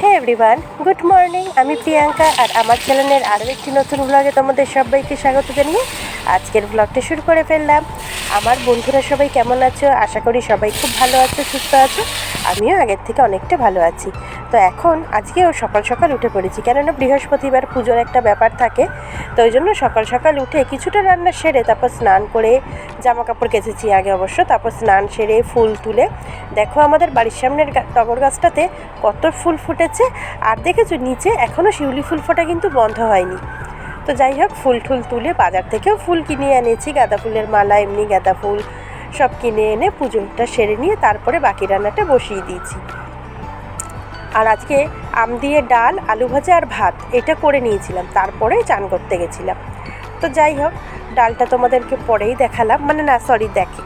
হে everyone good morning আমি প্রিয়াঙ্কা আর আমার চ্যানেলের আরও একটি নতুন ব্লগে তোমাদের সবাইকে স্বাগত জানিয়ে আজকের ব্লগটা শুরু করে ফেললাম। আমার বন্ধুরা সবাই কেমন আছো? আশা করি সবাই খুব ভালো আছো, সুস্থ আছো। আমিও আগের থেকে অনেকটা ভালো আছি। তো এখন আজকেও সকাল সকাল উঠে পড়েছি। কেননা বৃহস্পতিবার পুজোর একটা ব্যাপার থাকে, তো ওই জন্য সকাল সকাল উঠে কিছুটা রান্না সেরে তারপর স্নান করে জামা কাপড় কেচেছি আগে অবশ্য, তারপর স্নান সেরে ফুল তুলে। দেখো আমাদের বাড়ির সামনের টগর গাছটাতে কত ফুল ফুটেছে, আর দেখেছ নিচে এখনও শিউলি ফুল ফোটা কিন্তু বন্ধ হয়নি। তো যাই হোক, ফুল টুল তুলে বাজার থেকেও ফুল কিনে এনেছি, গাঁদা ফুলের মালা, এমনি গাঁদা ফুল সব কিনে এনে পুজোটা সেরে নিয়ে তারপরে বাকি রান্নাটা বসিয়ে দিয়েছি। আর আজকে আম দিয়ে ডাল, আলু ভাজা আর ভাত, এটা করে নিয়েছিলাম। তারপরে চান করতে গেছিলাম। তো যাই হোক, ডালটা তোমাদেরকে পরেই দেখালাম। মানে না সরি দেখে।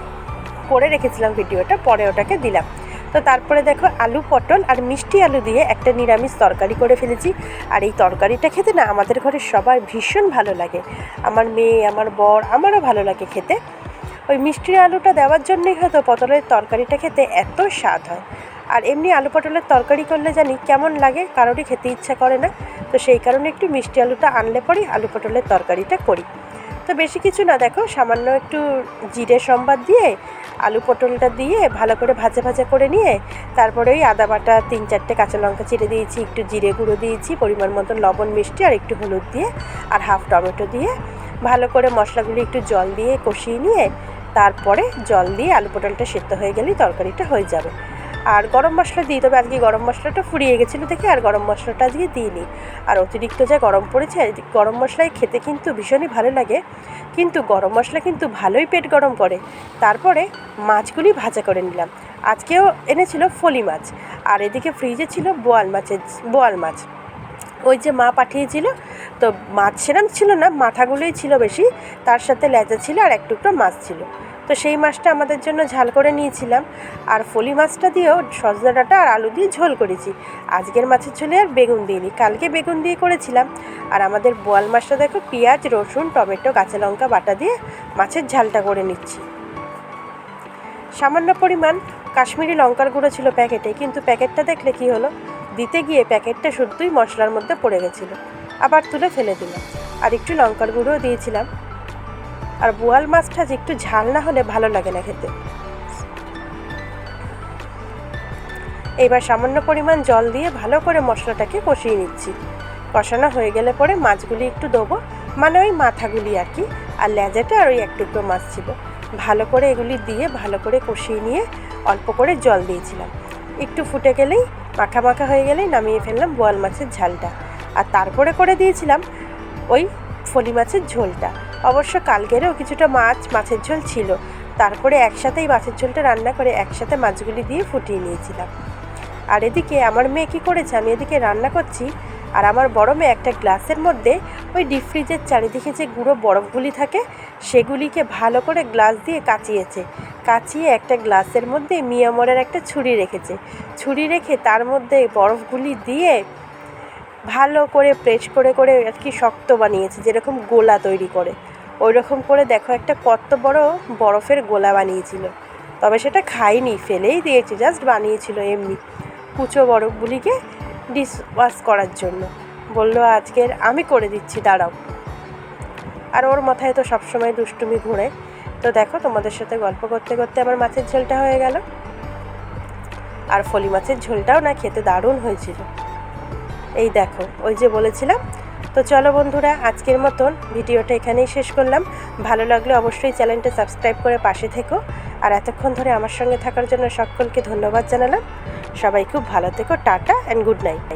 করে রেখেছিলাম ভিডিওটা, পরে ওটাকে দিলাম। তো তারপরে দেখো, আলু, পটল আর মিষ্টি আলু দিয়ে একটা নিরামিষ তরকারি করে ফেলেছি। আর এই তরকারিটা খেতে না, আমাদের ঘরে সবার ভীষণ ভালো লাগে। আমার মেয়ে, আমার বর, আমারও ভালো লাগে খেতে। ওই মিষ্টি আলুটা দেওয়ার জন্যই হয়তো পটলের তরকারিটা খেতে এত স্বাদ হয়। আর এমনি আলু পটলের তরকারি করলে জানি কেমন লাগে? কারোরই খেতে ইচ্ছা করে না। তো সেই কারণে একটু মিষ্টি আলুটা আনলে পরেই আলু পটলের তরকারিটা করি। তো বেশি কিছু না, দেখো, সামান্য একটু জিরে সম্বাদ দিয়ে আলু পটলটা দিয়ে ভালো করে ভাজা ভাজা করে নিয়ে তারপরে ওই আদা বাটা, তিন চারটে কাঁচা লঙ্কা চিড়ে দিয়েছি, একটু জিরে গুঁড়ো দিয়েছি, পরিমাণ মতো লবণ, মিষ্টি আর একটু হলুদ দিয়ে আর হাফ টমেটো দিয়ে ভালো করে মশলাগুলি একটু জল দিয়ে কষিয়ে নিয়ে তারপরে জল দিয়ে আলু পটলটা সেদ্ধ হয়ে গেলেই তরকারিটা হয়ে যাবে। আর গরম মশলা দিই, তবে আজকে গরম মশলাটা ফুরিয়ে গেছিল দেখে আর গরম মশলাটা আজকে দিইনি। আর অতিরিক্ত যা গরম পড়েছে গরম মশলায় খেতে কিন্তু ভীষণই ভালো লাগে। কিন্তু গরম মশলা কিন্তু ভালোই পেট গরম করে। তারপরে মাছগুলি ভাজা করে নিলাম। আজকেও এনেছিল ফলি মাছ, আর এদিকে ফ্রিজে ছিল বোয়াল মাছের, বোয়াল মাছ। ওই যে মা পাঠিয়েছিল, তো মাছ সেরম ছিল না, মাথাগুলোই ছিল বেশি, তার সাথে লেজা ছিল আর এক টুকরো মাছ ছিল। তো সেই মাছটা আমাদের জন্য ঝাল করে নিয়েছিলাম। আর ফলি মাছটা দিয়েও সজনা ডাঁটা আর আলু দিয়ে ঝোল করেছি। আজকের মাছের ঝোলে আর বেগুন দিইনি, কালকে বেগুন দিয়ে করেছিলাম। আর আমাদের বোয়াল মাছটা দেখো, পেঁয়াজ, রসুন, টমেটো, কাঁচা লঙ্কা বাটা দিয়ে মাছের ঝালটা করে নিচ্ছি। সামান্য পরিমাণ কাশ্মীরি লঙ্কার গুঁড়ো ছিল প্যাকেটে, কিন্তু প্যাকেটটা দেখলে কি হলো? দিতে গিয়ে প্যাকেটটা শুদ্ধই মশলার মধ্যে পড়ে গেছিল। আবার তুলে ফেলে দিলাম আর একটু লঙ্কার গুঁড়োও দিয়েছিলাম। আর বোয়াল মাছটা যে একটু ঝাল না হলে ভালো লাগে না খেতে। এবার সামান্য পরিমাণ জল দিয়ে ভালো করে মশলাটাকে কষিয়ে নিচ্ছি। কষানো হয়ে গেলে পরে মাছগুলি একটু দেবো। মানে ওই মাথাগুলি আর কি। আর লেজাটা আর ওই এক টুকরো মাছ ছিল। ভালো করে এগুলি দিয়ে ভালো করে কষিয়ে নিয়ে অল্প করে জল দিয়েছিলাম। একটু ফুটে গেলেই মাখা মাখা হয়ে গেলেই নামিয়ে ফেললাম বোয়াল মাছের ঝালটা। আর তারপরে করে দিয়েছিলাম ওই ফলি মাছের ঝোলটা। অবশ্য কালকেরও কিছুটা মাছ, মাছের ঝোল ছিল। তারপরে একসাথেই মাছের ঝোলটা রান্না করে একসাথে মাছগুলি দিয়ে ফুটিয়ে নিয়েছিলাম। আর এদিকে আমার মেয়ে কী করেছে? আমি এদিকে রান্না করছি। আর আমার বড় মেয়ে একটা গ্লাসের মধ্যে ওই ডিপ ফ্রিজের চারিদিকে যে গুঁড়ো বরফগুলি থাকে, সেগুলিকে ভালো করে গ্লাস দিয়ে কাচিয়েছে। কাচিয়ে একটা গ্লাসের মধ্যে মিয়ামরের একটা ছুরি রেখেছে। ছুরি রেখে তার মধ্যে বরফগুলি দিয়ে ভালো করে প্রেস করে করে আর কি শক্ত বানিয়েছে, যেরকম গোলা তৈরি করে। ওই রকম করে দেখো একটা কত বড় বরফের গোলা বানিয়েছিল। তবে সেটা খাইনি, ফেলেই দিয়েছে, জাস্ট বানিয়েছিল এমনি। কুচো বরফগুলিকে ডিশ ওয়াশ করার জন্য। বলল, আজকের আমি করে দিচ্ছি, দাঁড়াও। আর ওর মাথায় তো সবসময় দুষ্টুমি ঘুরে। তো দেখো, তোমাদের সাথে গল্প করতে করতে আমার মাছের ঝোলটা হয়ে গেল। আর ফলি মাছের ঝোলটাও না খেতে দারুণ হয়েছিল। এই দেখো, ওই যে বলেছিলাম। তো চলো বন্ধুরা, আজকের মতন ভিডিওটা এখানেই শেষ করলাম। ভালো লাগলে অবশ্যই চ্যানেলটা সাবস্ক্রাইব করে পাশে থেকো। আর এতক্ষণ ধরে আমার সঙ্গে থাকার জন্য সকলকে ধন্যবাদ জানালাম। সবাই খুব ভালো থেকো টাটা অ্যান্ড গুড নাইট